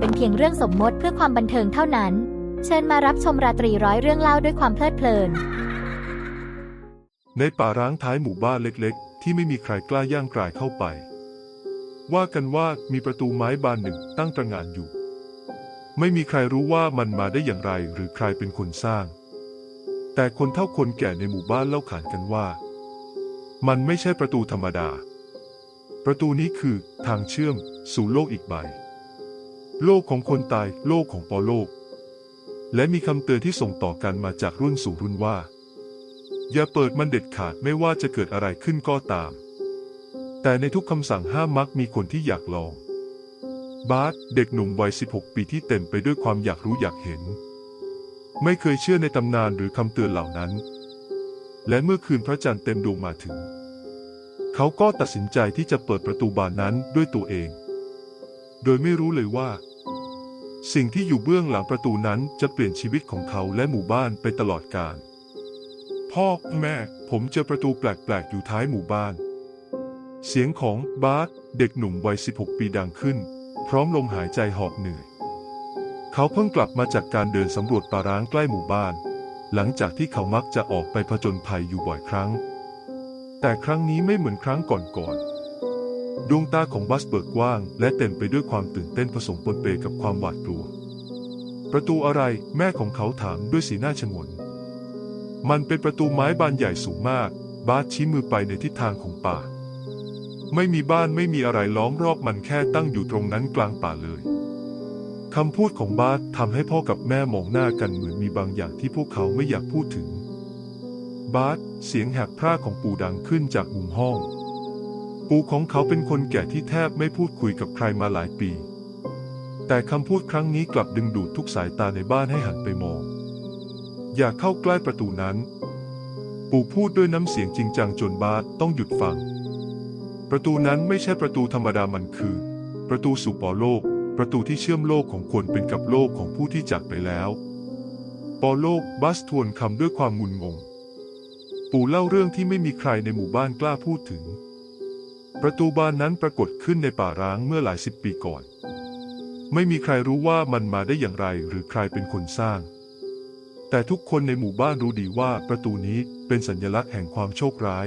เป็นเพียงเรื่องสมมติเพื่อความบันเทิงเท่านั้น เชิญมารับชมราตรีร้อยเรื่องเล่าด้วยความเพลิดเพลิน ในป่าร้างท้ายหมู่บ้านเล็กๆ ที่ไม่มีใครกล้าย่างกรายเข้าไป ว่ากันว่ามีประตูไม้บานหนึ่งตั้งตระหง่านอยู่ ไม่มีใครรู้ว่ามันมาได้อย่างไรหรือใครเป็นคนสร้าง แต่คนเท่าคนแก่ในหมู่บ้านเล่าขานกันว่า มันไม่ใช่ประตูธรรมดา ประตูนี้คือทางเชื่อมสู่โลกอีกใบ โลกของคนตาย โลกของปอโลก และมีคำเตือนที่ส่งต่อกันมาจากรุ่นสู่รุ่นว่า อย่าเปิดมันเด็ดขาดไม่ว่าจะเกิดอะไรขึ้นก็ตาม แต่ในทุกคำสั่งห้ามมักมีคนที่อยากลอง บาสเด็กหนุ่มวัย 16 ปีที่เต็มไปด้วยความอยากรู้อยากเห็น ไม่เคยเชื่อในตำนานหรือคำเตือนเหล่านั้น และเมื่อคืนพระจันทร์เต็มดวงมาถึง เขาก็ตัดสินใจที่จะเปิดประตูบานนั้นด้วยตัวเองโดยไม่รู้เลยว่า สิ่งที่อยู่เบื้องหลังประตูนั้นจะเปลี่ยนชีวิตของเขาและหมู่บ้านไปตลอดกาลพ่อแม่ผมเจอประตูแปลกๆอยู่ท้ายหมู่บ้าน เสียงของบาร์สเด็กหนุ่มวัย 16 ปีดังขึ้น พร้อมลมหายใจหอบเหนื่อย เขาเพิ่งกลับมาจากการเดินสำรวจป่าร้างใกล้หมู่บ้าน หลังจากที่เขามักจะออกไปผจญภัยอยู่บ่อยครั้ง แต่ครั้งนี้ไม่เหมือนครั้งก่อนๆ ดวงตาของบัสเบิกกว้าง และเต็มไปด้วยความตื่นเต้นผสมปนเปกับความหวาดกลัว ประตูอะไรแม่ของเขาถามด้วยสีหน้าชงน มันเป็นประตูไม้บานใหญ่สูงมาก บาสชี้มือไปในทิศทางของป่า ไม่มีบ้านไม่มีอะไรล้อมรอบมันแค่ตั้งอยู่ตรงนั้นกลางป่าเลยคำพูดของบาสทำให้พ่อกับแม่มองหน้ากันเหมือนมีบางอย่างที่พวกเขาไม่อยากพูดถึง บาสเสียงแหบพร่าของปู่ดังขึ้นจากมุมห้อง ปู่ของเขาเป็นคนแก่ที่แทบไม่พูดคุยกับใครมาหลายปี แต่คำพูดครั้งนี้กลับดึงดูดทุกสายตาในบ้านให้หันไปมอง อย่าเข้าใกล้ประตูนั้น ปู่พูดด้วยน้ำเสียงจริงจังจนบาสต้องหยุดฟัง ประตูนั้นไม่ใช่ประตูธรรมดามันคือ ประตูสู่ปอโลก ประตูที่เชื่อมโลกของคนเป็นกับโลกของผู้ที่จากไปแล้ว ปอโลกบัสทวนคำด้วยความงุนงง ปู่เล่าเรื่องที่ไม่มีใครในหมู่บ้านกล้าพูดถึง ประตูบานนั้นปรากฏขึ้นในป่าร้างเมื่อหลายสิบปีก่อน ไม่มีใครรู้ว่ามันมาได้อย่างไรหรือใครเป็นคนสร้าง แต่ทุกคนในหมู่บ้านรู้ดีว่าประตูนี้เป็นสัญลักษณ์แห่งความโชคร้าย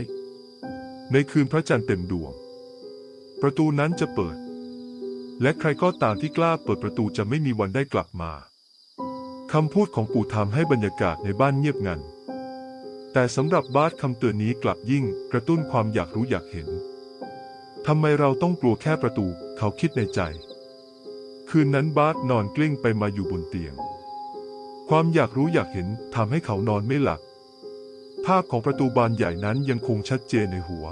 ในคืนพระจันทร์เต็มดวง ประตูนั้นจะเปิด และใครก็ตามที่กล้าเปิดประตูจะไม่มีวันได้กลับมาคำพูดของปู่ทำให้บรรยากาศในบ้านเงียบงัน แต่สำหรับบาสคำเตือนนี้กลับยิ่งกระตุ้นความอยากรู้อยากเห็น ทำไมเราต้องกลัวแค่ประตู เขาคิดในใจ คืนนั้นบาสนอนกลิ้งไปมาอยู่บนเตียง ความอยากรู้อยากเห็นทำให้เขานอนไม่หลับ ภาพของประตูบานใหญ่นั้นยังคงชัดเจนในหัว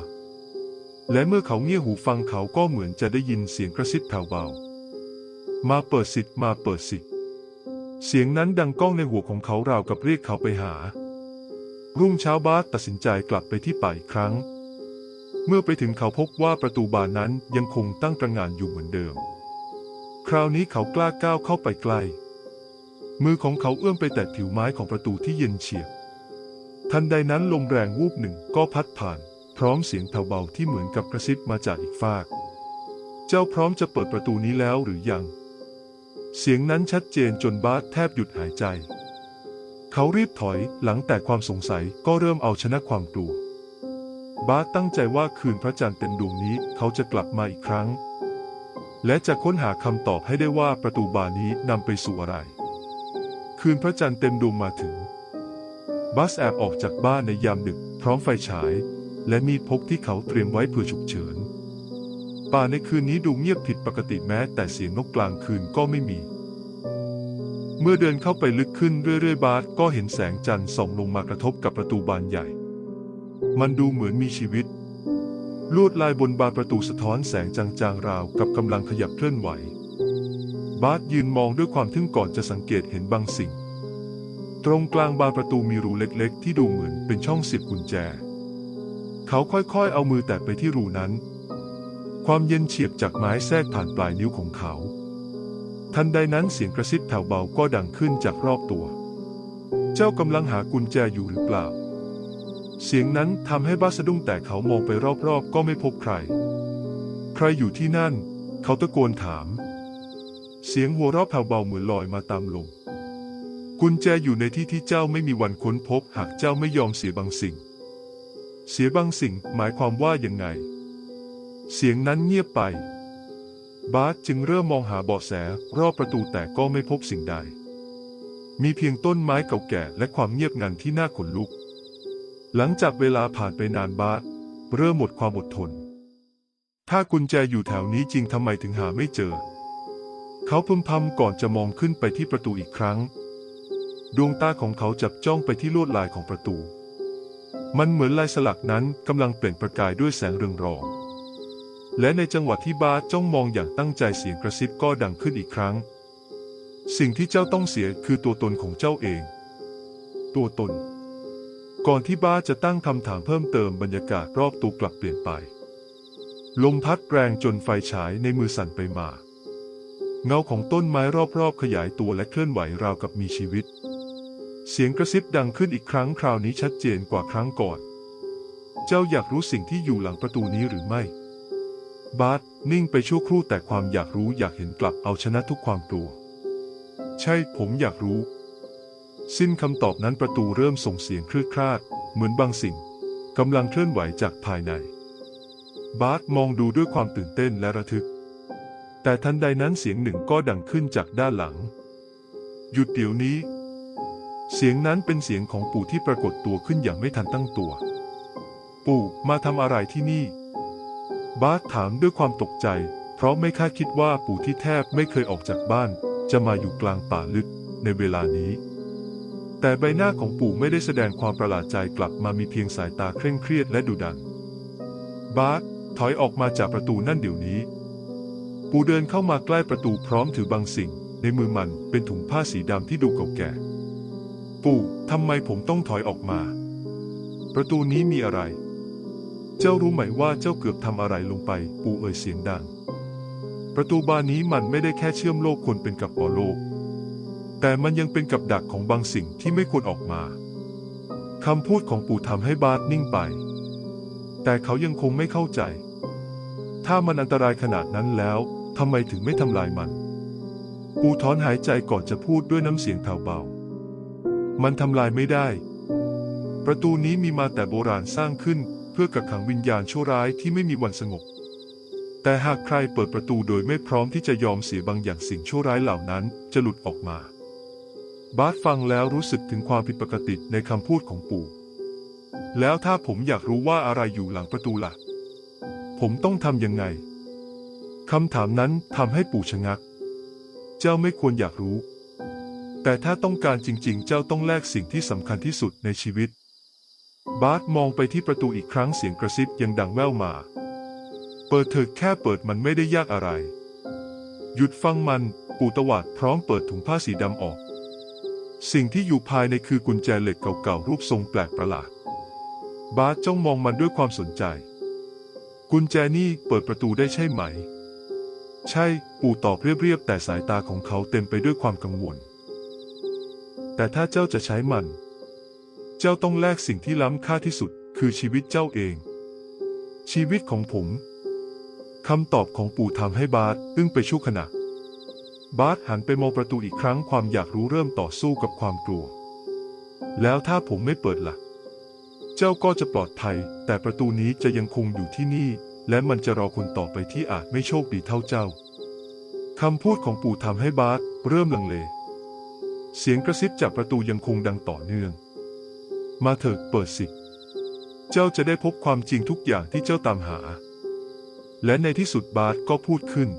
และเมื่อเขาเงี่ยหูฟังเขาก็เหมือนจะได้ยินเสียงกระซิบแผ่วเบา มาเปิดสิทธิ์มาเปิดสิทธิ์เสียงนั้นดังก้องในหัวของเขาราวกับเรียกเขาไปหา รุ่งเช้าบาสตัดสินใจกลับไปที่ป่าอีกครั้ง เมื่อไปถึงเขาพบว่าประตูบานนั้นยังคงตั้งตระหง่านอยู่เหมือนเดิม คราวนี้เขากล้าก้าวเข้าไปใกล้ มือของเขาเอื้อมไปแตะผิวไม้ของประตูที่เย็นเฉียบ ทันใดนั้นลมแรงวูบหนึ่งก็พัดผ่าน พร้อมเสียงแผ่วเบาที่เหมือนกับกระซิบมาจากอีกฟาก เจ้าพร้อมจะเปิดประตูนี้แล้วหรือยัง เสียงนั้นชัดเจนจนบาสแทบหยุดหายใจ เขารีบถอยหลังแต่ความสงสัยก็เริ่มเอาชนะความกลัว บาสตั้งใจว่าคืนพระจันทร์เต็มดวงนี้เขาจะกลับมาอีกครั้ง และจะค้นหาคำตอบให้ได้ว่าประตูบานนี้นำไปสู่อะไร คืนพระจันทร์เต็มดวงมาถึง บัสแอบออกจากบ้านในยามดึก พร้อมไฟฉาย และมีดพกที่เขาเตรียมไว้เพื่อฉุกเฉิน ป่าในคืนนี้ดูเงียบผิดปกติแม้ แต่เสียงนกกลางคืนก็ไม่มีเมื่อเดินเข้าไปลึกขึ้นเรื่อยๆ บาสก็เห็นแสงจันทร์ส่องลงมากระทบกับประตูบานใหญ่ มันดูเหมือนมีชีวิต ลวดลายบนบานประตูสะท้อนแสงจางๆราวกับกำลังขยับเคลื่อนไหว บาสยืนมองด้วยความทึ่งก่อนจะสังเกตเห็นบางสิ่ง ตรงกลางบานประตูมีรูเล็กๆ ที่ดูเหมือนเป็นช่องเสียบกุญแจ เขาค่อยๆ เอามือแตะไปที่รูนั้น ความเย็นเฉียบจากไม้แทรกผ่านปลายนิ้วของเขา ทันใดนั้นเสียงกระซิบแผ่วเบาก็ดังขึ้นจากรอบตัว เจ้ากำลังหากุญแจอยู่หรือเปล่า เสียงนั้นทำให้บาสะดุ้งแต่เขามองไปรอบๆ ก็ไม่พบใคร ใครอยู่ที่นั่น เขาตะโกนถาม เสียงหัวเราะแผ่วเบาเหมือนลอยมาตามลม กุญแจอยู่ในที่ที่เจ้าไม่มีวันค้นพบ หากเจ้าไม่ยอมเสียบางสิ่ง เสียบางสิ่งหมายความว่าอยังไง เสียงนั้นเงียบไปบาสจึงเริ่มมองหาเบาะแสรอบประตูแต่ก็ไม่พบสิ่งใด มีเพียงต้นไม้เก่าแก่และความเงียบงันที่น่าขนลุก หลังจากเวลาผ่านไปนานบาสเริ่มหมดความอดทน ถ้ากุญแจอยู่แถวนี้จริงทำไมถึงหาไม่เจอ เขาพึมพำก่อนจะมองขึ้นไปที่ประตูอีกครั้ง ดวงตาของเขาจับจ้องไปที่ลวดลายของประตู มันเหมือนลายสลักนั้นกำลังเปล่งประกายด้วยแสงเรืองรอง และในจังหวะที่บาสจ้องมองอย่างตั้งใจเสียงกระซิบก็ดังขึ้นอีกครั้ง สิ่งที่เจ้าต้องเสียคือตัวตนของเจ้าเอง ตัวตน ก่อนที่บ้าจะตั้งคำถามเพิ่มเติมบรรยากาศรอบตัวกลับเปลี่ยนไป ลมพัดแรงจนไฟฉายในมือสั่นไปมา เงาของต้นไม้รอบๆ ขยายตัวและเคลื่อนไหวราวกับมีชีวิต เสียงกระซิบดังขึ้นอีกครั้งคราวนี้ชัดเจนกว่าครั้งก่อน เจ้าอยากรู้สิ่งที่อยู่หลังประตูนี้หรือไม่ บาสนิ่งไปชั่วครู่แต่ความอยากรู้อยากเห็นกลับเอาชนะทุกความกลัว ใช่ผมอยากรู้ สิ้นคำตอบนั้นประตูเริ่มส่งเสียงคลืดคลาด เหมือนบางสิ่งกำลังเคลื่อนไหวจากภายใน บาสมองดูด้วยความตื่นเต้นและระทึก แต่ทันใดนั้นเสียงหนึ่งก็ดังขึ้นจากด้านหลัง หยุดเดี๋ยวนี้ เสียงนั้นเป็นเสียงของปู่ที่ปรากฏตัวขึ้นอย่างไม่ทันตั้งตัว ปู่มาทำอะไรที่นี่ บาสถามด้วยความตกใจ เพราะไม่คาดคิดว่าปู่ที่แทบไม่เคยออกจากบ้าน จะมาอยู่กลางป่าลึกในเวลานี้ แต่ใบหน้าของปู่ไม่ได้แสดงความประหลาดใจกลับมามีเพียงสายตาเคร่งเครียดและดุดัน บาสถอยออกมาจากประตูนั่นเดี๋ยวนี้ ปู่เดินเข้ามาใกล้ประตูพร้อมถือบางสิ่ง ในมือมันเป็นถุงผ้าสีดำที่ดูเก่าแก่ ปู่ทำไมผมต้องถอยออกมา ประตูนี้มีอะไร เจ้ารู้ไหมว่าเจ้าเกือบทำอะไรลงไป ปู่เอ่ยเสียงดัง ประตูบานนี้มันไม่ได้แค่เชื่อมโลกคนเป็นกับปอโลก แต่มันยังเป็นกับดักของบางสิ่งที่ไม่ควรออกมาคำพูดของปู่ทำให้บาสนิ่งไป แต่เขายังคงไม่เข้าใจ ถ้ามันอันตรายขนาดนั้นแล้วทำไมถึงไม่ทำลายมัน ปู่ถอนหายใจก่อนจะพูดด้วยน้ำเสียงแผ่วเบา มันทำลายไม่ได้ ประตูนี้มีมาแต่โบราณสร้างขึ้นเพื่อกักขังวิญญาณชั่วร้ายที่ไม่มีวันสงบ แต่หากใครเปิดประตูโดยไม่พร้อมที่จะยอมเสียบางอย่างสิ่งชั่วร้ายเหล่านั้นจะหลุดออกมา บาสฟังแล้วรู้สึกถึงความผิดปกติในคำพูดของปู่ แล้วถ้าผมอยากรู้ว่าอะไรอยู่หลังประตูล่ะ ผมต้องทำยังไงคำถามนั้นทำให้ปู่ชะงัก เจ้าไม่ควรอยากรู้ แต่ถ้าต้องการจริง ๆ เจ้าต้องแลกสิ่งที่สำคัญที่สุดในชีวิต บาสมองไปที่ประตูอีกครั้งเสียงกระซิบยังดังแว่วมา เปิดเถิดแค่เปิดมันไม่ได้ยากอะไร หยุดฟังมัน ปู่ตวาดพร้อมเปิดถุงผ้าสีดำออก สิ่งที่อยู่ภายในคือกุญแจเหล็กเก่าๆรูปทรงแปลกประหลาด บาสจ้องมองมันด้วยความสนใจ กุญแจนี่เปิดประตูได้ใช่ไหม ใช่ ปู่ตอบเรียบๆแต่สายตาของเขาเต็มไปด้วยความกังวล แต่ถ้าเจ้าจะใช้มัน เจ้าต้องแลกสิ่งที่ล้ำค่าที่สุด คือชีวิตเจ้าเอง ชีวิตของผมคำตอบของปู่ทำให้บาสอึ้งไปชั่วขณะ บาสหันไปมองประตูอีกครั้งความอยากรู้เริ่มต่อสู้กับความกลัว แล้วถ้าผมไม่เปิดล่ะ เจ้าก็จะปลอดภัย แต่ประตูนี้จะยังคงอยู่ที่นี่ และมันจะรอคนต่อไปที่อาจไม่โชคดีเท่าเจ้าคำพูดของปู่ทำให้บาสเริ่มลังเล เสียงกระซิบจากประตูยังคงดังต่อเนื่อง มาเถิดเปิดสิ เจ้าจะได้พบความจริงทุกอย่างที่เจ้าตามหา และในที่สุดบาสก็พูดขึ้น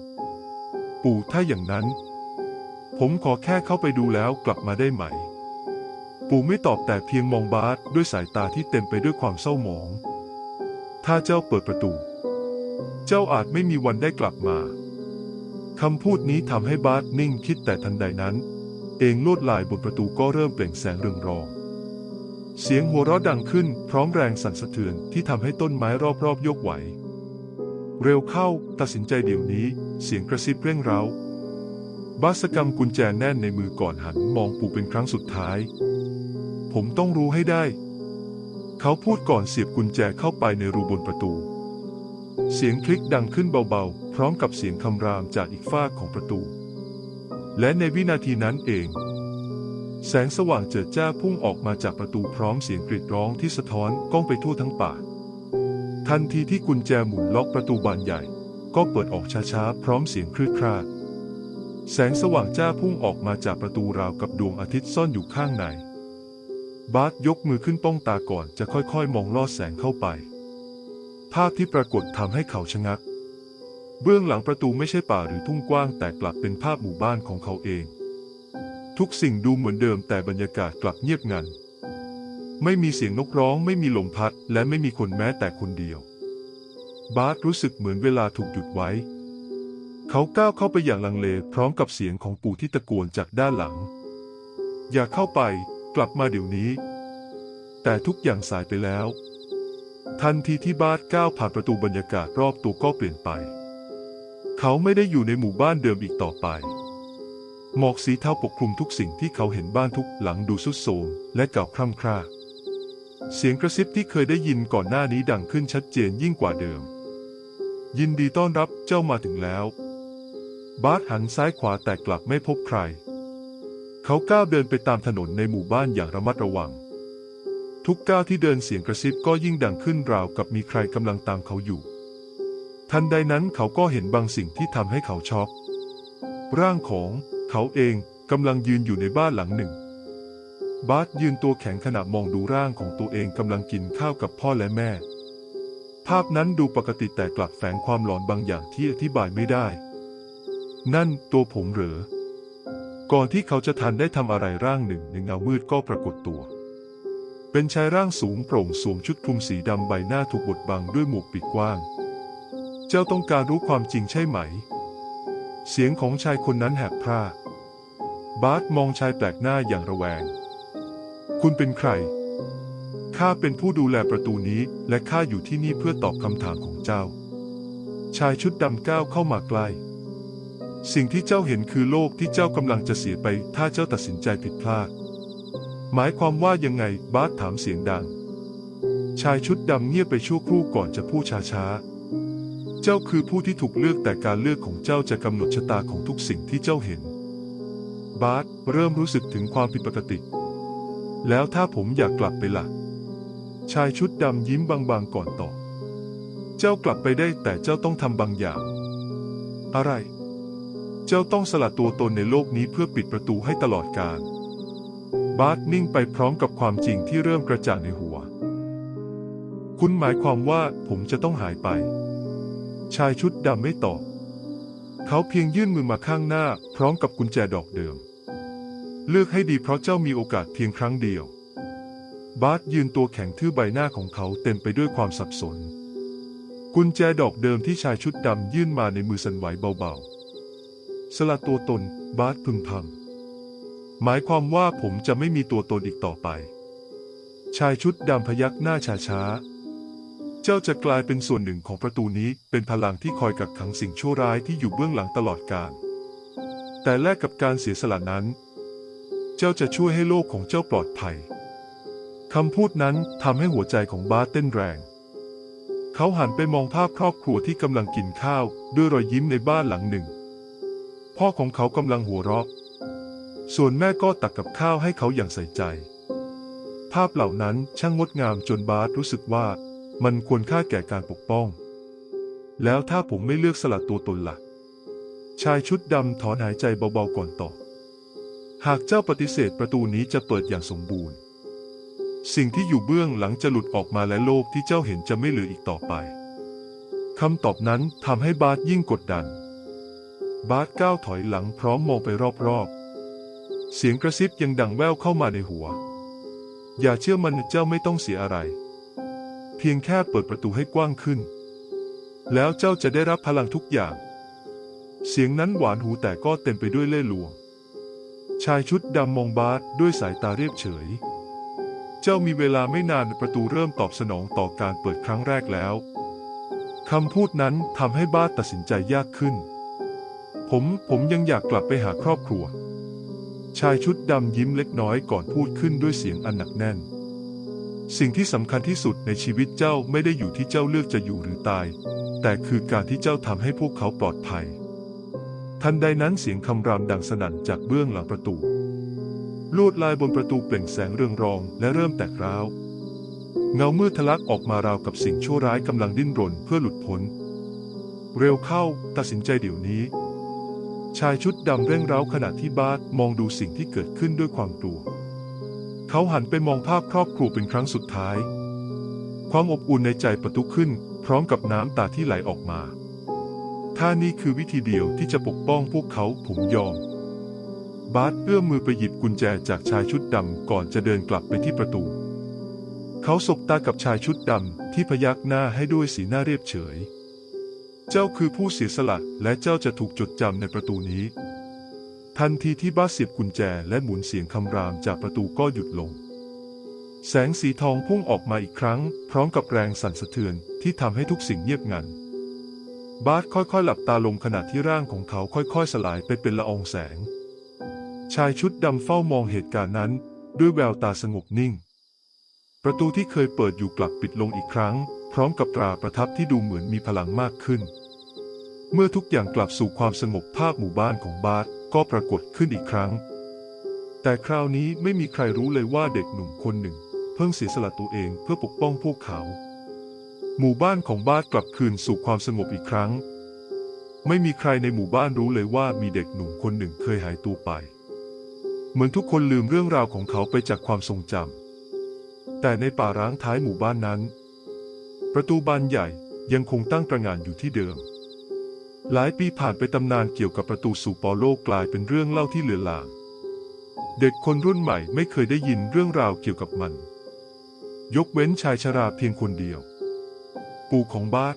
ปู่ถ้าอย่างนั้น ผมขอแค่เข้าไปดูแล้วกลับมาได้ไหม ปู่ไม่ตอบแต่เพียงมองบาสด้วยสายตาที่เต็มไปด้วยความเศร้าหมอง ถ้าเจ้าเปิดประตู เจ้าอาจไม่มีวันได้กลับมาคำพูดนี้ทำให้บาสนิ่งคิดแต่ทันใดนั้น เองลวดลายบนประตูก็เริ่มเปล่งแสงเรืองรอง เสียงหัวเราะดังขึ้นพร้อมแรงสั่นสะเทือนที่ทำให้ต้นไม้รอบๆโยกไหว เร็วเข้า ตัดสินใจเดี๋ยวนี้ เสียงกระซิบเร่งเร้า บาสกำกุญแจแน่นในมือก่อนหันมองปู่เป็นครั้งสุดท้าย ผมต้องรู้ให้ได้ เขาพูดก่อนเสียบกุญแจเข้าไปในรูบนประตู เสียงคลิกดังขึ้นเบาๆ พร้อมกับเสียงคำรามจากอีกฝ้าของประตู และในวินาทีนั้นเองแสงสว่างเจิดจ้าพุ่งออกมาจากประตูพร้อมเสียงกรีดร้องที่สะท้อนก้องไปทั่วทั้งป่า ทันทีที่กุญแจหมุนล็อกประตูบานใหญ่ ก็เปิดออกช้าๆ พร้อมเสียงครืดคราด แสงสว่างจ้าพุ่งออกมาจากประตูราวกับดวงอาทิตย์ซ่อนอยู่ข้างใน บาสยกมือขึ้นป้องตาก่อนจะค่อยๆ มองลอดแสงเข้าไป ภาพที่ปรากฏทำให้เขาชะงัก เบื้องหลังประตูไม่ใช่ป่าหรือทุ่งกว้างแต่กลับเป็นภาพหมู่บ้านของเขาเอง ทุกสิ่งดูเหมือนเดิมแต่บรรยากาศกลับเงียบงัน ไม่มีเสียงนกร้องไม่มีลมพัด และไม่มีคนแม้แต่คนเดียว บาสรู้สึกเหมือนเวลาถูกหยุดไว้ เขาก้าวเข้าไปอย่างลังเลพร้อมกับเสียงของปู่ที่ตะโกนจากด้านหลัง อย่าเข้าไป กลับมาเดี๋ยวนี้ แต่ทุกอย่างสายไปแล้ว ทันทีที่บาสก้าวผ่านประตูบรรยากาศรอบตัวก็เปลี่ยนไป เขาไม่ได้อยู่ในหมู่บ้านเดิมอีกต่อไปหมอกสีเทาปกคลุมทุกสิ่งที่เขาเห็นบ้านทุกหลังดูสุดโทรมและเก่าคร่ำคร่า เสียงกระซิบที่เคยได้ยินก่อนหน้านี้ดังขึ้นชัดเจนยิ่งกว่าเดิม ยินดีต้อนรับเจ้ามาถึงแล้ว บาสหันซ้ายขวาแต่กลับไม่พบใคร เขาก้าวเดินไปตามถนนในหมู่บ้านอย่างระมัดระวัง ทุกก้าวที่เดินเสียงกระซิบก็ยิ่งดังขึ้นราวกับมีใครกำลังตามเขาอยู่ ทันใดนั้นเขาก็เห็นบางสิ่งที่ทำให้เขาช็อก ร่างของเขาเองกำลังยืนอยู่ในบ้านหลังหนึ่ง บาสยืนตัวแข็งขณะมองดูร่างของตัวเองกำลังกินข้าวกับพ่อและแม่ ภาพนั้นดูปกติแต่กลับแฝงความหลอนบางอย่างที่อธิบายไม่ได้ นั่นตัวผมเหรอ ก่อนที่เขาจะทันได้ทำอะไรร่างหนึ่งในเงามืดก็ปรากฏตัว เป็นชายร่างสูงโปร่งสวมชุดคลุมสีดำใบหน้าถูกบดบังด้วยหมวกปิดกว้าง เจ้าต้องการรู้ความจริงใช่ไหม เสียงของชายคนนั้นแหบพร่าบาสมองชายแปลกหน้าอย่างระแวง คุณเป็นใคร ข้าเป็นผู้ดูแลประตูนี้ และข้าอยู่ที่นี่เพื่อตอบคำถามของเจ้า ชายชุดดำก้าวเข้ามาใกล้ สิ่งที่เจ้าเห็นคือโลกที่เจ้ากำลังจะเสียไป ถ้าเจ้าตัดสินใจผิดพลาด หมายความว่ายังไง บาสถามเสียงดัง ชายชุดดำเงียบไปชั่วครู่ก่อนจะพูดช้าๆ เจ้าคือผู้ที่ถูกเลือกแต่การเลือกของเจ้าจะกำหนดชะตาของทุกสิ่งที่เจ้าเห็น บาสเริ่มรู้สึกถึงความผิดปกติ แล้วถ้าผมอยากกลับไปล่ะ ชายชุดดำยิ้มบางๆก่อนตอบ เจ้ากลับไปได้แต่เจ้าต้องทำบางอย่าง อะไร เจ้าต้องสละตัวตนในโลกนี้เพื่อปิดประตูให้ตลอดกาล บาสนิ่งไปพร้อมกับความจริงที่เริ่มกระจ่างในหัว คุณหมายความว่าผมจะต้องหายไป ชายชุดดำไม่ตอบ เขาเพียงยื่นมือมาข้างหน้าพร้อมกับกุญแจดอกเดิม เลือกให้ดีเพราะเจ้ามีโอกาสเพียงครั้งเดียว บาสยืนตัวแข็งทื่อใบหน้าของเขาเต็มไปด้วยความสับสน กุญแจดอกเดิมที่ชายชุดดำยื่นมาในมือสั่นไหวเบาๆ สละตัวตน บาสพึมพำหมายความว่าผมจะไม่มีตัวตนอีกต่อไป ชายชุดดำพยักหน้าช้าๆ เจ้าจะกลายเป็นส่วนหนึ่งของประตูนี้ เป็นพลังที่คอยกักขังสิ่งชั่วร้ายที่อยู่เบื้องหลังตลอดกาลแต่แลกกับการเสียสละนั้น เจ้าจะช่วยให้โลกของเจ้าปลอดภัยคำพูดนั้นทำให้หัวใจของบาสเต้นแรง เขาหันไปมองภาพครอบครัวที่กำลังกินข้าว ด้วยรอยยิ้มในบ้านหลังหนึ่ง พ่อของเขากำลังหัวเราะ ส่วนแม่ก็ตักกับข้าวให้เขาอย่างใส่ใจ ภาพเหล่านั้นช่างงดงามจนบาสรู้สึกว่า มันควรค่าแก่การปกป้อง แล้วถ้าผมไม่เลือกสละตัวตนละ่ะ ชายชุดดำถอนหายใจเบาๆก่อนตอบ หากเจ้าปฏิเสธประตูนี้จะเปิดอย่างสมบูรณ์ สิ่งที่อยู่เบื้องหลังจะหลุดออกมาและโลกที่เจ้าเห็นจะไม่เหลืออีกต่อไปคำตอบนั้นทำให้บาสยิ่งกดดัน บาสก้าวถอยหลังพร้อมมองไปรอบๆ เสียงกระซิบยังดังแว่วเข้ามาในหัว อย่าเชื่อมันเจ้าไม่ต้องเสียอะไร เพียงแค่เปิดประตูให้กว้างขึ้น แล้วเจ้าจะได้รับพลังทุกอย่าง เสียงนั้นหวานหูแต่ก็เต็มไปด้วยเล่ห์ลวง ชายชุดดำมองบาสด้วยสายตาเรียบเฉย เจ้ามีเวลาไม่นานประตูเริ่มตอบสนองต่อการเปิดครั้งแรกแล้วคำพูดนั้นทำให้บาสตัดสินใจยากขึ้น ผมผมยังอยากกลับไปหาครอบครัว ชายชุดดำยิ้มเล็กน้อยก่อนพูดขึ้นด้วยเสียงอันหนักแน่น สิ่งที่สำคัญที่สุดในชีวิตเจ้าไม่ได้อยู่ที่เจ้าเลือกจะอยู่หรือตาย แต่คือการที่เจ้าทำให้พวกเขาปลอดภัย ทันใดนั้นเสียงคำรามดังสนั่นจากเบื้องหลังประตู ลวดลายบนประตูเปล่งแสงเรืองรองและเริ่มแตกร้าว เงามืดทะลักออกมาราวกับสิ่งชั่วร้ายกำลังดิ้นรนเพื่อหลุดพ้น เร็วเข้า ตัดสินใจเดี๋ยวนี้ ชายชุดดำเร่งเร้าขณะที่บาสมองดูสิ่งที่เกิดขึ้นด้วยความกลัว เขาหันไปมองภาพครอบครัวเป็นครั้งสุดท้าย ความอบอุ่นในใจประตุขึ้น พร้อมกับน้ำตาที่ไหลออกมา ถ้านี่คือวิธีเดียวที่จะปกป้องพวกเขาผมยอม บาสเอื้อมมือไปหยิบกุญแจจากชายชุดดำก่อนจะเดินกลับไปที่ประตู เขาสบตากับชายชุดดำที่พยักหน้าให้ด้วยสีหน้าเรียบเฉย เจ้าคือผู้เสียสละและเจ้าจะถูกจดจำในประตูนี้ ทันทีที่บาสเสียบกุญแจและหมุนเสียงคำรามจากประตูก็หยุดลงแสงสีทองพุ่งออกมาอีกครั้ง พร้อมกับแรงสั่นสะเทือนที่ทำให้ทุกสิ่งเงียบงัน บาสค่อยๆ หลับตาลงขณะที่ร่างของเขาค่อยๆ สลายไปเป็นละอองแสง ชายชุดดำเฝ้ามองเหตุการณ์นั้น ด้วยแววตาสงบนิ่ง ประตูที่เคยเปิดอยู่กลับปิดลงอีกครั้ง พร้อมกับตราประทับที่ดูเหมือนมีพลังมากขึ้น เมื่อทุกอย่างกลับสู่ความสงบภาพหมู่บ้านของบาสก็ปรากฏขึ้นอีกครั้ง แต่คราวนี้ไม่มีใครรู้เลยว่าเด็กหนุ่มคนหนึ่ง เพิ่งเสียสละตัวเองเพื่อปกป้องพวกเขา หมู่บ้านของบาสกลับคืนสู่ความสงบอีกครั้ง ไม่มีใครในหมู่บ้านรู้เลยว่ามีเด็กหนุ่มคนหนึ่งเคยหายตัวไป เหมือนทุกคนลืมเรื่องราวของเขาไปจากความทรงจำแต่ในป่าร้างท้ายหมู่บ้านนั้น ประตูบานใหญ่ยังคงตั้งตระหง่านอยู่ที่เดิม หลายปีผ่านไปตำนานเกี่ยวกับประตูสู่ปอโลกกลายเป็นเรื่องเล่าที่เหลือหลางเด็กคนรุ่นใหม่ไม่เคยได้ยินเรื่องราวเกี่ยวกับมัน ยกเว้นชายชราเพียงคนเดียว ปู่ของบาส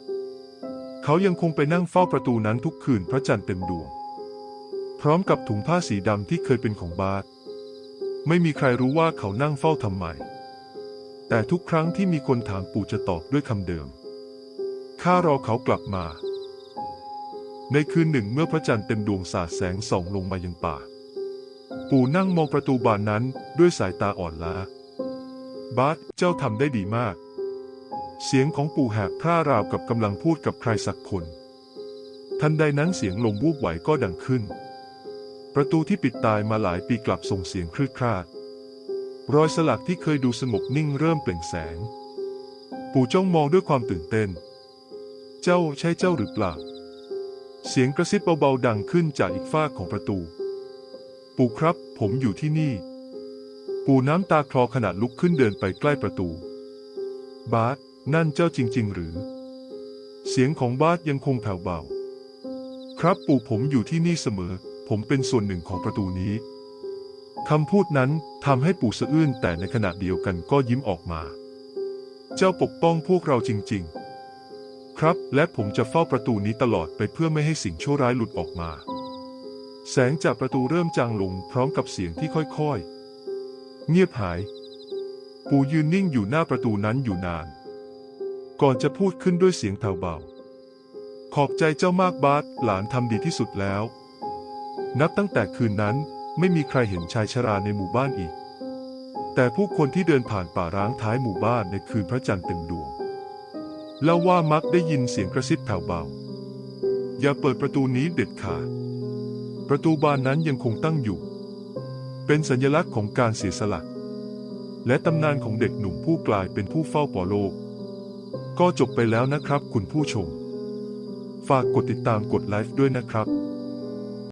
เขายังคงไปนั่งเฝ้าประตูนั้นทุกคืนพระจันทร์เต็มดวง พร้อมกับถุงผ้าสีดำที่เคยเป็นของบาสไม่มีใครรู้ว่าเขานั่งเฝ้าทำไม แต่ทุกครั้งที่มีคนถามปู่จะตอบด้วยคำเดิม ข้ารอเขากลับมา ในคืนหนึ่งเมื่อพระจันทร์เต็มดวงสาดแสงส่องลงมายังป่า ปู่นั่งมองประตูบานนั้นด้วยสายตาอ่อนล้าบาสเจ้าทำได้ดีมาก เสียงของปู่แหบพร่าราวกับกำลังพูดกับใครสักคน ทันใดนั้นเสียงลมวูบไหวก็ดังขึ้น ประตูที่ปิดตายมาหลายปีกลับส่งเสียงคลืดคลาด รอยสลักที่เคยดูสงบนิ่งเริ่มเปล่งแสง ปู่จ้องมองด้วยความตื่นเต้น เจ้าใช่เจ้าหรือเปล่า เสียงกระซิบเบาๆดังขึ้นจากอีกฝ้าของประตู ปู่ครับผมอยู่ที่นี่ ปู่น้ำตาคลอขณะลุกขึ้นเดินไปใกล้ประตู บาส นั่นเจ้าจริง ๆ หรือ เสียงของบาสยังคงแผ่วเบา ครับปู่ผมอยู่ที่นี่เสมอ ผมเป็นส่วนหนึ่งของประตูนี้คำพูดนั้นทำให้ปู่สะอื้นแต่ในขณะเดียวกันก็ยิ้มออกมา เจ้าปกป้องพวกเราจริง ๆ ครับ และผมจะเฝ้าประตูนี้ตลอดไปเพื่อไม่ให้สิ่งชั่วร้ายหลุดออกมา แสงจากประตูเริ่มจางลงพร้อมกับเสียงที่ค่อย ๆ เงียบหาย ปู่ยืนนิ่งอยู่หน้าประตูนั้นอยู่นาน ก่อนจะพูดขึ้นด้วยเสียงแผ่วเบา ขอบใจเจ้ามากบาสหลานทำดีที่สุดแล้ว นับตั้งแต่คืนนั้นไม่มีใครเห็นชายชราในหมู่บ้านอีก แต่ผู้คนที่เดินผ่านป่าร้างท้ายหมู่บ้านในคืนพระจันทร์เต็มดวงเล่าว่ามักได้ยินเสียงกระซิบแผ่วเบา อย่าเปิดประตูนี้เด็ดขาด ประตูบานนั้นยังคงตั้งอยู่ เป็นสัญลักษณ์ของการเสียสละ และตำนานของเด็กหนุ่มผู้กลายเป็นผู้เฝ้าปอโลก ก็จบไปแล้วนะครับคุณผู้ชม ฝากกดติดตามกดไลฟ์ด้วยนะครับ